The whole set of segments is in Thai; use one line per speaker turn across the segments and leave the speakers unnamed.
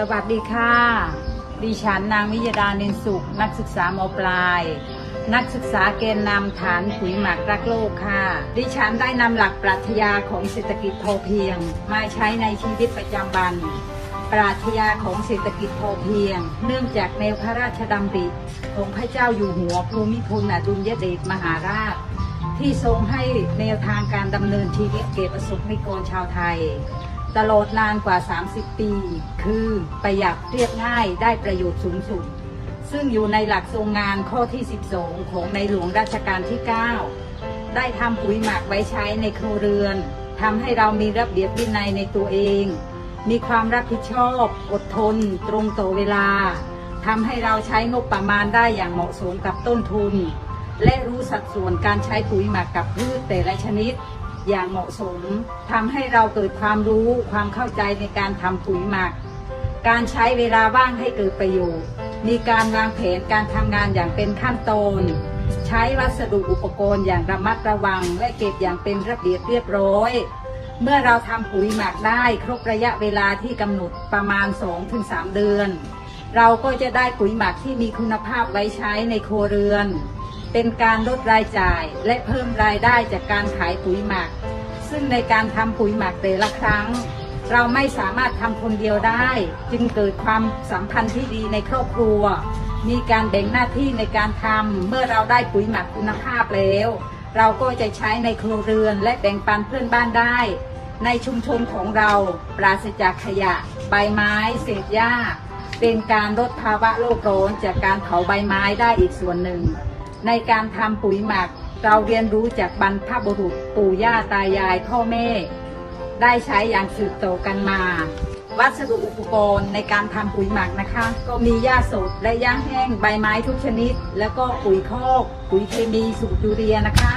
สวัสดีค่ะ ดิฉันนางวิยดาเนินสุข นักศึกษามปลาย นักศึกษาเกณฑ์นำฐานปุ๋ยหมักรักโลกค่ะ ดิฉันได้นำหลักปรัชญาของเศรษฐกิจพอเพียง มาใช้ในชีวิตประจำวัน ปรัชญาของเศรษฐกิจพอเพียง เนื่องจากแนวพระราชดำริของพระเจ้าอยู่หัวภูมิพลอดุลยเดชมหาราช ที่ทรงให้แนวทางการดำเนินชีวิตเก็บประสบนิกรชาวไทย ตลอดนานกว่า 30 ปี คือประหยัดเรียบง่ายได้ประโยชน์สูงสุด ซึ่งอยู่ในหลักทรงงานข้อที่ 12 ของในหลวงรัชกาลที่ 9 ได้ทำปุ๋ยหมักไว้ใช้ในครัวเรือนทำให้เรามีระเบียบวินัยในตัวเอง มีความรับผิดชอบ อดทน ตรงต่อเวลาทำให้เราใช้งบประมาณได้อย่างเหมาะสมกับต้นทุน และรู้สัดส่วนการใช้ปุ๋ยหมักกับพืชแต่ละชนิด อย่างเหมาะสมทำให้เราเกิดความรู้ความเข้าใจในการทำปุ๋ยหมัก การใช้เวลาว่างให้เกิดประโยชน์ มีการวางแผนการทำงานอย่างเป็นขั้นตอนใช้วัสดุอุปกรณ์อย่างระมัดระวัง และเก็บอย่างเป็นระเบียบเรียบร้อย เมื่อเราทำปุ๋ยหมักได้ครบระยะเวลาที่กำหนดประมาณ 2-3 เดือน เราก็จะได้ปุ๋ยหมักที่มีคุณภาพไว้ใช้ในครัวเรือน เป็นการลดรายจ่ายและเพิ่มรายได้จากการขายปุ๋ยหมัก ซึ่งในการทำปุ๋ยหมักแต่ละครั้ง เราไม่สามารถทำคนเดียวได้ จึงเกิดความสัมพันธ์ที่ดีในครอบครัว มีการแบ่งหน้าที่ในการทำเมื่อเราได้ปุ๋ยหมักคุณภาพแล้ว เราก็จะใช้ในครัวเรือนและแบ่งปันเพื่อนบ้านได้ ในชุมชนของเราปราศจากขยะ ใบไม้ เศษหญ้า เป็นการลดภาวะโลกร้อนจากการเผาใบไม้ได้อีกส่วนหนึ่ง ในการทำปุ๋ยหมัก เราเรียนรู้จากบรรพบุรุษปู่ย่าตายายพ่อแม่ ได้ใช้อย่างสืบต่อกันมา วัสดุอุปกรณ์ในการทำปุ๋ยหมักนะคะ ก็มีหญ้าสดและหญ้าแห้งใบไม้ทุกชนิด แล้วก็ปุ๋ยคอกปุ๋ยเคมีสูตรยูเรียนะคะ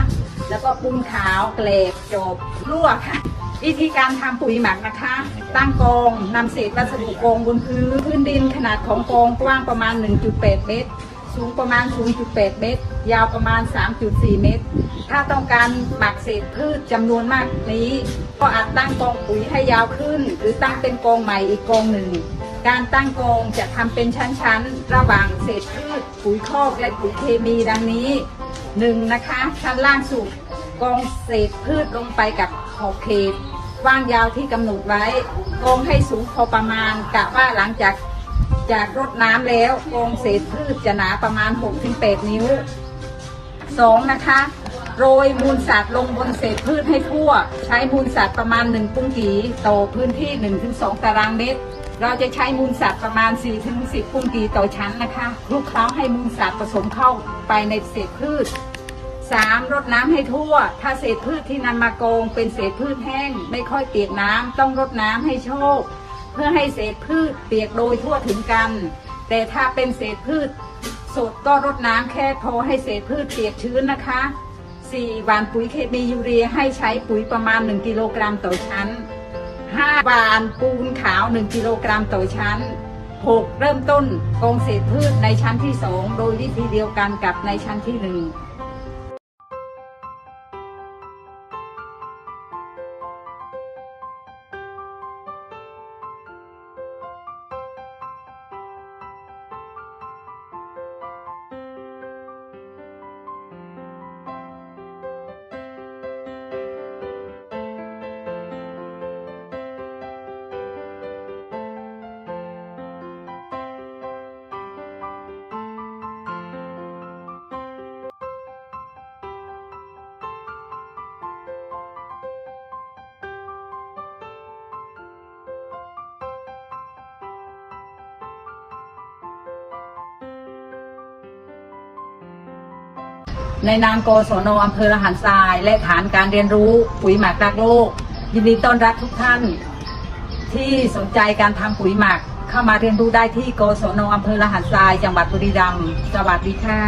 แล้วก็ปูนขาวเกล็ดจบรั่วค่ะวิธีการทำปุ๋ยหมักนะคะ ตั้งกองนำเศษวัสดุกองบนพื้นพื้นดินขนาดของกองกว้างประมาณ 1.8 เมตร สูงประมาณ 0.8 เมตร ยาวประมาณ 3.4 เมตร ถ้าต้องการหมักเศษพืชจำนวนมากนี้ ก็อาจตั้งกองปุ๋ยให้ยาวขึ้น หรือตั้งเป็นกองใหม่อีกกองหนึ่ง การตั้งกองจะทำเป็นชั้นๆ ระหว่างเศษพืช ปุ๋ยคอกและปุ๋ยเคมีดังนี้หนึ่งนะคะ ชั้นล่างสุดกองเศษพืชลงไปกับขอบเขตว้างยาวที่กำหนดไว้กองให้สูงพอประมาณกะว่าหลังจาก จากรดน้ำแล้วกองเศษพืชจะหนาประมาณ 6-8 นิ้ว 2. นะคะ โรยมูลสัตว์ลงบนเศษพืชให้ทั่ว ใช้มูลสัตว์ประมาณ 1 ปุ้งกีต่อพื้นที่ 1-2 ตารางเมตร เราจะใช้มูลสัตว์ประมาณ 4-10 ปุ้งกีต่อชั้นนะคะคลุกเคล้าให้มูลสัตว์ผสมเข้าไปในเศษพืช 3. รดน้ำให้ทั่ว ถ้าเศษพืชที่นำมาโกงเป็นเศษพืชแห้ง ไม่ค่อยเปียกน้ำต้องรดน้ำให้โชค เพื่อให้เศษพืชเปียกโดยทั่วถึงกัน แต่ถ้าเป็นเศษพืชสดก็รดน้ำแค่พอให้เศษพืชเปียกชื้นนะคะ 4. หวานปุ๋ยเคมียูเรียให้ใช้ปุ๋ยประมาณ 1 กิโลกรัมต่อชั้น 5. หวานปูนขาว 1 กิโลกรัมต่อชั้น 6. เริ่มต้นกองเศษพืชในชั้นที่ 2 โดยวิธีเดียวกันกับในชั้นที่ 1 ในนามกศนอำเภอละหันทราย และฐานการเรียนรู้ปุ๋ยหมักรักโลก ยินดีต้อนรับทุกท่าน ที่สนใจการทำปุ๋ยหมักเข้ามาเรียนรู้ได้ที่กศนอำเภอละหันทราย จังหวัดบุรีรัมย์สวัสดีค่ะ